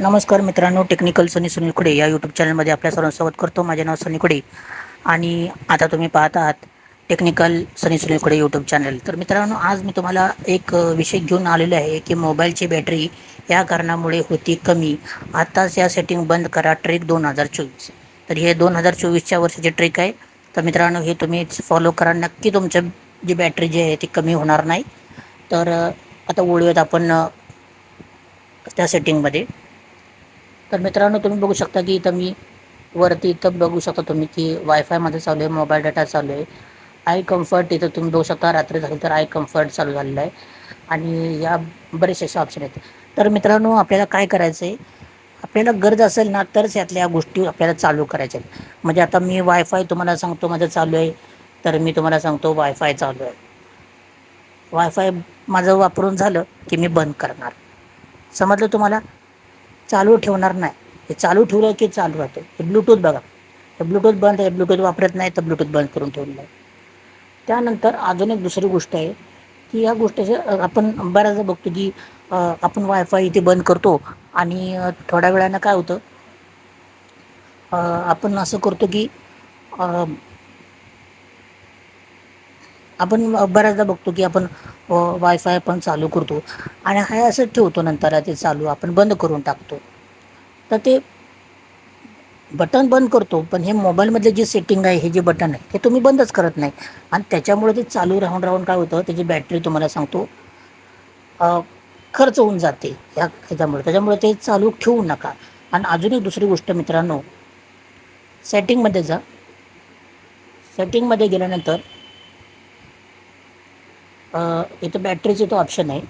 नमस्कार मित्रांनो टेक्निकल सनी सुनील खुडे या यूट्यूब चॅनलमध्ये आपल्या सर्वांचं स्वागत करतो. माझे नाव सनी खुडे आणि आता तुम्ही पाहत आहात technical Sunny Sunil Khude YouTube channel तर मित्रांनो आज मी तुम्हाला एक विषय घेऊन आलेलो आहे की मोबाईलची बॅटरी या कारणामुळे होती कमी. आताच या सेटिंग बंद करा ट्रेक दोन हजार चोवीस. तर हे दोन हजार चोवीसच्या वर्षाची ट्रेक आहे. तर मित्रांनो हे तुम्ही फॉलो करा. नक्की तुमच्या जी बॅटरी जी आहे ती कमी होणार नाही. तर आता ओळूयात आपण त्या सेटिंगमध्ये तर मित्रांनो तुम्ही बघू शकता की इथं मी वरती इथं बघू शकता तुम्ही की वायफायमध्ये चालू आहे मोबाईल डेटा चालू आहे. आय कम्फर्ट इथं तुम्ही बघू शकता रात्री झाली तर आय कम्फर्ट चालू झालेलं आहे. आणि या बरेचसे असे ऑप्शन आहेत. तर मित्रांनो आपल्याला काय करायचं आहे आपल्याला गरज असेल ना तरच यातल्या गोष्टी आपल्याला चालू करायच्या आहेत. म्हणजे आता मी वायफाय तुम्हाला सांगतो माझं चालू आहे. तर मी तुम्हाला सांगतो वायफाय चालू आहे. वायफाय माझं वापरून झालं की मी बंद करणार. समजलं तुम्हाला? चालू ठेवणार नाही. हे चालू ठेवलं की चालू राहतं. हे ब्लूटूथ बघा. हे ब्लूटूथ बंद आहे ब्लूटूथ वापरत नाही तर ब्लूटूथ बंद करून ठेवलेलं आहे. त्यानंतर अजून एक दुसरी गोष्ट आहे की या गोष्टीचं आपण बऱ्याचदा बघतो की आपण वायफाय इथे बंद करतो आणि थोड्या वेळानं काय होतं आपण असं करतो की आपण बऱ्याचदा बघतो की आपण वायफाय पण चालू करतो. आणि हाय असं ठेवतो नंतर ते चालू आपण बंद करून टाकतो. तर ते बटन बंद करतो पण हे मोबाईलमधले जे सेटिंग आहे हे जे बटन आहे ते तुम्ही बंदच करत नाही. आणि त्याच्यामुळे ते चालू राहून राहून काय होतं त्याची बॅटरी तुम्हाला सांगतो खर्च होऊन जाते ह्या ह्याच्यामुळे. त्याच्यामुळे ते चालू ठेवू नका. आणि अजून एक दुसरी गोष्ट मित्रांनो सेटिंगमध्ये जा. सेटिंगमध्ये गेल्यानंतर इथं बॅटरीचं तो ऑप्शन आहे.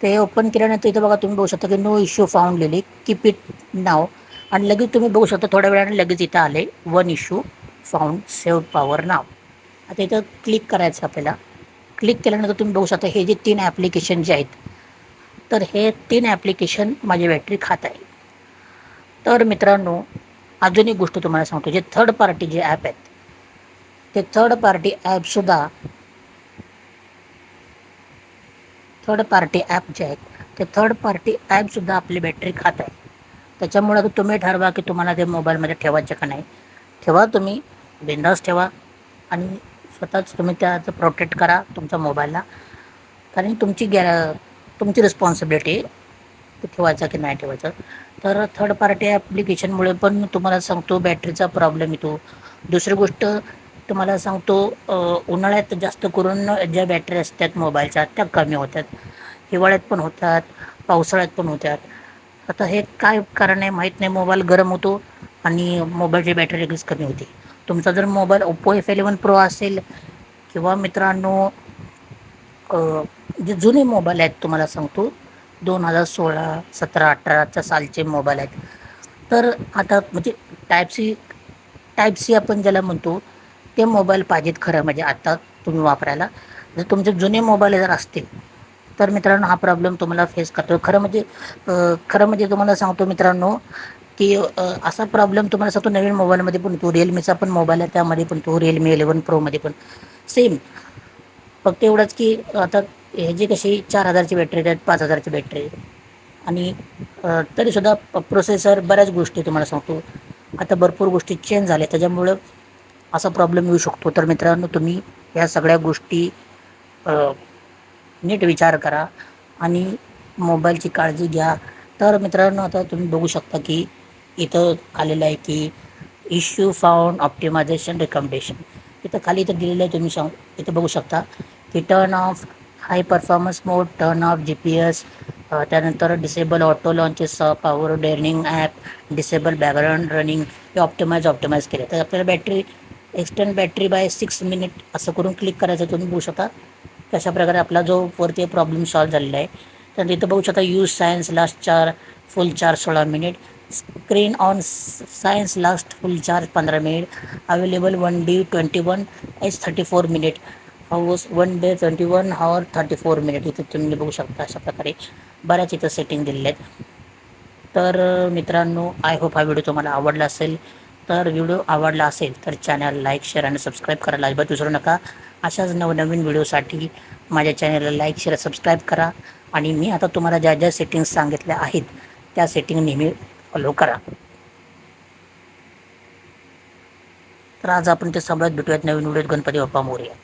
ते ओपन केल्यानंतर इथं बघा तुम्ही बघू शकता की नो इश्यू फाउंड लिहिली. कीप इट नाव आणि लगेच तुम्ही बघू शकता थोड्या वेळाने लगेच इथं आले. One issue found save power नाव आता इथं क्लिक करायचं आपल्याला. क्लिक केल्यानंतर तुम्ही बघू शकता हे जे तीन ॲप्लिकेशन जे आहेत तर हे तीन ॲप्लिकेशन माझी बॅटरी खात आहे. तर मित्रांनो अजून एक गोष्ट तुम्हाला सांगतो. जे थर्ड पार्टी जे ॲप आहेत ते थर्ड पार्टी ॲपसुद्धा थर्ड पार्टी ॲप जे आहेत ते थर्ड पार्टी ॲपसुद्धा आपली बॅटरी खात आहे त्याच्यामुळं तुम्ही ठरवा की तुम्हाला ते मोबाईलमध्ये ठेवायचे का नाही. ठेवा तुम्ही बिंदास ठेवा आणि स्वतःच तुम्ही त्याचं प्रोटेक्ट करा तुमच्या मोबाईलला कारण तुमची गॅ तुमची रिस्पॉन्सिबिलिटी ते ठेवायचं की नाही ठेवायचं. तर थर्ड पार्टी ॲप्लिकेशनमुळे पण तुम्हाला सांगतो बॅटरीचा प्रॉब्लेम येतो. दुसरी गोष्ट तुम्हाला सांगतो उन्हाळ्यात जास्त करून ज्या बॅटरी असतात मोबाईलच्या त्या कमी होतात. हिवाळ्यात पण होतात पावसाळ्यात पण होतात. आता हे काय कारण आहे माहीत नाही मोबाईल गरम होतो आणि मोबाईलची बॅटरी लगेच कमी होते. तुमचा जर mobile Oppo F eleven pro असेल किंवा मित्रांनो जे जुने मोबाईल आहेत तुम्हाला सांगतो दोन हजार सोळा सतरा अठराच्या सालचे मोबाईल आहेत. तर आता म्हणजे टाईप सी टाईप सी आपण ज्याला म्हणतो ते मोबाईल पाहिजेत खरं? म्हणजे आता तुम्ही वापरायला. जर तुमचे जुने मोबाईल जर असतील तर मित्रांनो हा प्रॉब्लेम तुम्हाला फेस करतो खरं म्हणजे खरं म्हणजे तुम्हाला सांगतो मित्रांनो की असा प्रॉब्लेम तुम्हाला सांगतो नवीन मोबाईलमध्ये पण तो रिअलमीचा पण मोबाईल आहे त्यामध्ये पण तो रिअलमी इलेवन प्रोमध्ये पण. सेम फक्त एवढंच की आता हे जे कशी चार हजारची बॅटरी आहेत पाच हजारची बॅटरी आणि तरीसुद्धा प्रोसेसर बऱ्याच गोष्टी तुम्हाला सांगतो. आता भरपूर गोष्टी चेंज झाल्या. त्याच्यामुळं असा प्रॉब्लेम येऊ शकतो. तर मित्रांनो तुम्ही या सगळ्या गोष्टी नीट विचार करा आणि मोबाईलची काळजी घ्या. तर मित्रांनो आता तुम्ही बघू शकता की इथं आलेलं आहे की इश्यू फाउंड ऑप्टिमायझेशन रिकमेंडेशन इथं खाली इथं दिलेलं आहे तुम्ही सांग इथं बघू शकता की turn off high performance mode turn off G P S त्यानंतर disable auto launches power daring app disable background running हे ऑप्टिमाइज ऑप्टिमाइज केले. तर आपल्याला battery extend battery by six minute असं करून क्लिक करायचं तुम्ही बघू शकता. कशा प्रकारे आपला जो वरती प्रॉब्लेम सॉल्व झालेला आहे. तर इथं बघू शकता यूज सायन्स लास्ट चार फुल चार्ज सोळा minute screen on since last full charge पंधरा minute available one D twenty one H thirty four minute hours one day twenty one hour thirty four minute इथे तुम्ही बघू शकता अशा प्रकारे बऱ्याच इथं सेटिंग दिलेल्या आहेत. तर मित्रांनो आय होप हा व्हिडिओ तुम्हाला आवडला असेल. तर व्हिडिओ आवडला असेल तर चॅनल लाईक शेअर आणि सबस्क्राईब करायला अजिबात विसरू नका. अशाच नवनवीन व्हिडिओसाठी माझ्या चॅनलला लाईक शेअर सबस्क्राईब करा. आणि मी आता तुम्हाला ज्या ज्या सेटिंग्स सांगितल्या आहेत त्या सेटिंग नेहमी फॉलो करा. तर आज आपण ते सगळ्यात भेटूयात. नवीन व्हिडिओत गणपती बाप्पा मोर्या.